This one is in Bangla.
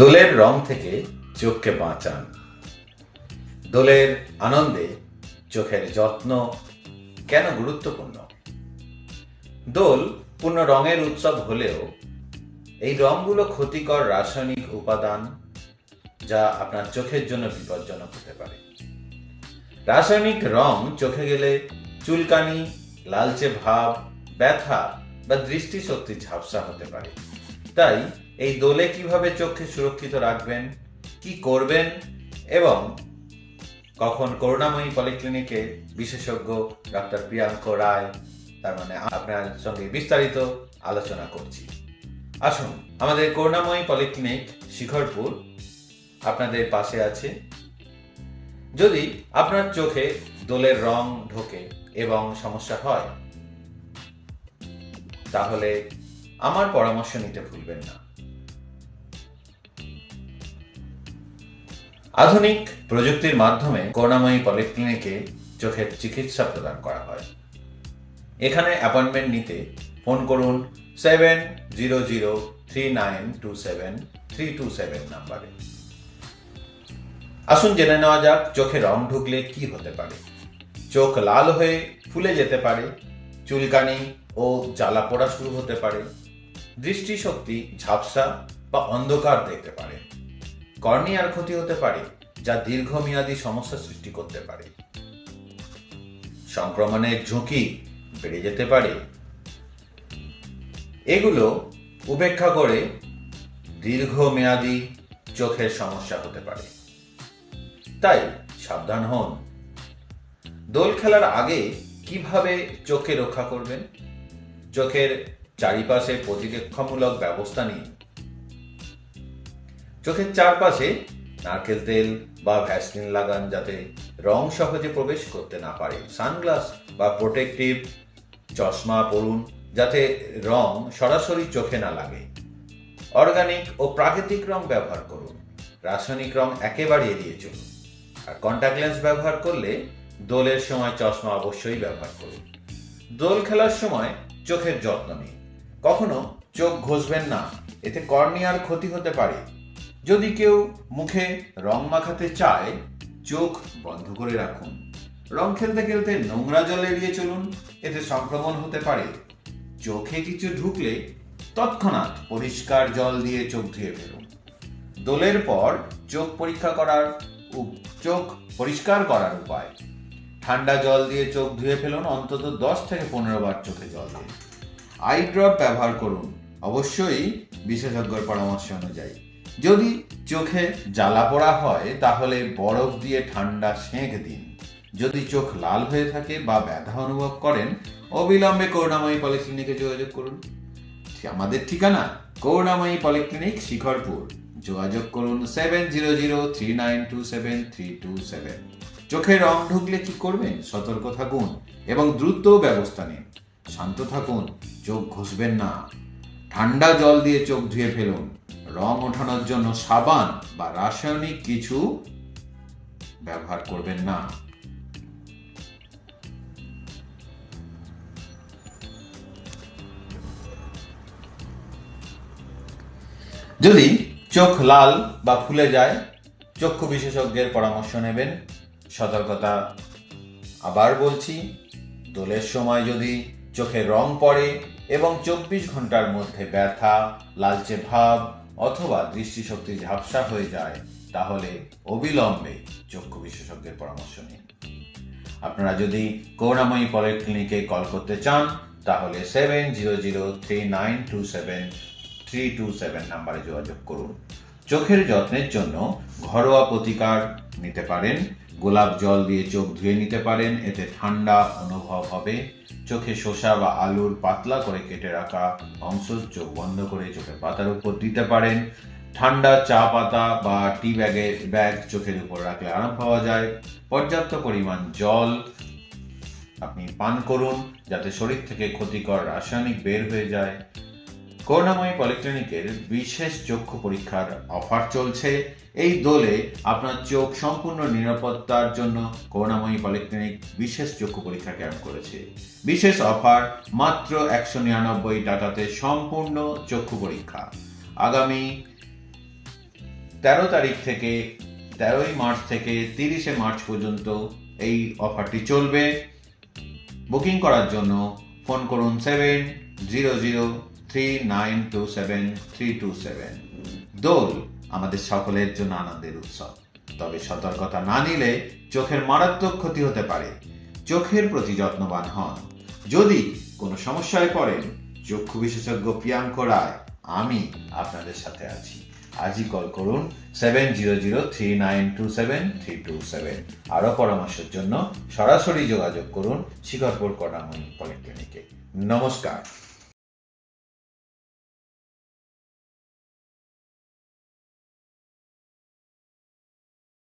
দোলের রং থেকে চোখকে বাঁচান। দোলের আনন্দে চোখের যত্ন কেন গুরুত্বপূর্ণ? দোল পূর্ণ রঙের উৎসব হলেও এই রঙগুলো ক্ষতিকর রাসায়নিক উপাদান যা আপনার চোখের জন্য বিপজ্জনক হতে পারে। রাসায়নিক রং চোখে গেলে চুলকানি, লালচে ভাব, ব্যথা বা দৃষ্টিশক্তি ঝাপসা হতে পারে। তাই এই দোলে কীভাবে চোখকে সুরক্ষিত রাখবেন, কি করবেন এবং কখন করুণাময়ী পলিক্লিনিকে বিশেষজ্ঞ ডক্টর প্রিয়াঙ্ক রায়, তার মানে আপনার সঙ্গে বিস্তারিত আলোচনা করছি। আসুন, আমাদের করুণাময়ী পলিক্লিনিক শিখরপুর আপনাদের পাশে আছে। যদি আপনার চোখে দোলের রং ঢোকে এবং সমস্যা হয়, তাহলে আমার পরামর্শ নিতে ভুলবেন না। আধুনিক প্রযুক্তির মাধ্যমে করুণাময়ী পলিক্লিনিকে চোখের চিকিৎসা প্রদান করা হয়। এখানে অ্যাপয়েন্টমেন্ট নিতে ফোন করুন seven zero zero three nine two seven three two seven নাম্বারে। আসুন জেনে নেওয়া যাক চোখে রং ঢুকলে কি হতে পারে। চোখ লাল হয়ে ফুলে যেতে পারে, চুলকানি ও জ্বালা পোড়া শুরু হতে পারে, দৃষ্টিশক্তি ঝাপসা বা অন্ধকার দেখতে পারে। কর্নিয়ার ক্ষতি হতে পারে, যা দীর্ঘমেয়াদী সমস্যা সৃষ্টি করতে পারে। সংক্রমণের ঝুঁকি বেড়ে যেতে পারে। এগুলো উপেক্ষা করে দীর্ঘমেয়াদী চোখের সমস্যা হতে পারে। তাই সাবধান হন। দোল খেলার আগে কীভাবে চোখে রক্ষা করবেন? চোখের চারিপাশে প্রতিরক্ষামূলক ব্যবস্থা নিন চোখের চারপাশে নারকেল তেল বা ভ্যাসলিন লাগান যাতে রং সহজে প্রবেশ করতে না পারে। সানগ্লাস বা প্রোটেক্টিভ চশমা পরুন যাতে রং সরাসরি চোখে না লাগে। অর্গানিক ও প্রাকৃতিক রং ব্যবহার করুন। রাসায়নিক রং একেবারে এড়িয়ে চলুন। আর কন্ট্যাক্ট লেন্স ব্যবহার করলে দোলের সময় চশমা অবশ্যই ব্যবহার করুন। দোল খেলার সময় চোখের যত্ন নিন। কখনো চোখ ঘষবেন না। এতে কর্নিয়ার ক্ষতি হতে পারে। যদি কেউ মুখে রং মাখাতে চায়, চোখ বন্ধ করে রাখুন। রং খেলতে খেলতে নোংরা জল এড়িয়ে চলুন, এতে সংক্রমণ হতে পারে। চোখে কিছু ঢুকলে তৎক্ষণাৎ পরিষ্কার জল দিয়ে চোখ ধুয়ে ফেলুন। দোলের পর চোখ পরীক্ষা করার চোখ পরিষ্কার করার উপায়। ঠান্ডা জল দিয়ে চোখ ধুয়ে ফেলুন, অন্তত দশ থেকে পনেরো বার চোখে জল দিন আই ড্রপ ব্যবহার করুন। অবশ্যই বিশেষজ্ঞর পরামর্শ অনুযায়ী। যদি চোখে জ্বালা পোড়া হয়, তাহলে বরফ দিয়ে ঠান্ডা সেঁক দিন। যদি চোখ লাল হয়ে থাকে বা ব্যথা অনুভব করেন, অবিলম্বে করুণাময়ী পলিক্লিনিকে যোগাযোগ করুন। আমাদের ঠিকানা, করুণাময়ী পলিক্লিনিক, শিখরপুর। যোগাযোগ করুন seven zero zero three nine two seven three two seven. চোখে রং ঢুকলে কি করবেন? সতর্ক থাকুন এবং দ্রুত ব্যবস্থা নিন। শান্ত থাকুন, চোখ ঘষবেন না। ঠান্ডা জল দিয়ে চোখ ধুয়ে ফেলুন। রং ওঠানোর জন্য সাবান বা রাসায়নিক কিছু ব্যবহার করবেন না। যদি চোখ লাল বা ফুলে যায়, চক্ষু বিশেষজ্ঞের পরামর্শ নেবেন। সতর্কতা আবার বলছি, দোলের সময় যদি চোখে রং পড়ে এবং চব্বিশ ঘণ্টার মধ্যে ব্যথা, লালচে ভাব অথবা দৃষ্টিশক্তি ঝাপসা হয়ে যায়, তাহলে অবিলম্বে চক্ষু বিশেষজ্ঞের পরামর্শ নিন। আপনারা যদি করুণাময়ী পলিক্লিনিকে কল করতে চান, তাহলে seven zero zero three nine two seven three two seven নাম্বারে যোগাযোগ করুন। চোখের যত্নের জন্য ঘরোয়া প্রতিকার নিতে পারেন গোলাপ জল দিয়ে চোখ ধুয়ে নিতে পারেন, এতে ঠান্ডা অনুভব হবে। চোখে শসা বা আলুর পাতলা করে কেটে রাখা অংশ চোখ বন্ধ করে চোখের পাতার উপর দিতে পারেন। ঠান্ডা চা পাতা বা টি ব্যাগে, ব্যাগ চোখের উপর রাখলে আরাম পাওয়া যায়। পর্যাপ্ত পরিমাণ জল আপনি পান করুন, যাতে শরীর থেকে ক্ষতিকর রাসায়নিক বের হয়ে যায়। করুণাময়ী পলিক্লিনিকের বিশেষ চক্ষু পরীক্ষার অফার চলছে। এই দোলে আপনার চোখ সম্পূর্ণ নিরাপত্তার জন্য করুণাময়ী পলিক্লিনিক বিশেষ চক্ষু পরীক্ষা ক্যাম্প করেছে। বিশেষ অফার মাত্র একশো নিরানব্বই টাকাতে সম্পূর্ণ চক্ষু পরীক্ষা। আগামী তেরো তারিখ থেকে, তেরোই মার্চ থেকে তিরিশে মার্চ পর্যন্ত এই অফারটি চলবে। বুকিং করার জন্য ফোন করুন seven zero zero three nine two seven three two seven Dol আমাদের সকলের জন্য আনন্দের উৎসব। তবে সতর্কতা না নিলে চোখের মারাত্মক ক্ষতি হতে পারে। চোখের প্রতি যত্নবান হন। যদি কোনো সমস্যায় পড়েন, চক্ষু বিশেষজ্ঞ প্রিয়াঙ্ক রায়, আমি আপনাদের সাথে আছি। আজই কল করুন seven zero zero three nine two seven three two seven আরও পরামর্শের জন্য সরাসরি যোগাযোগ করুন শিকরপুর কর্ণামণি পলিক্লিনিকে। নমস্কার।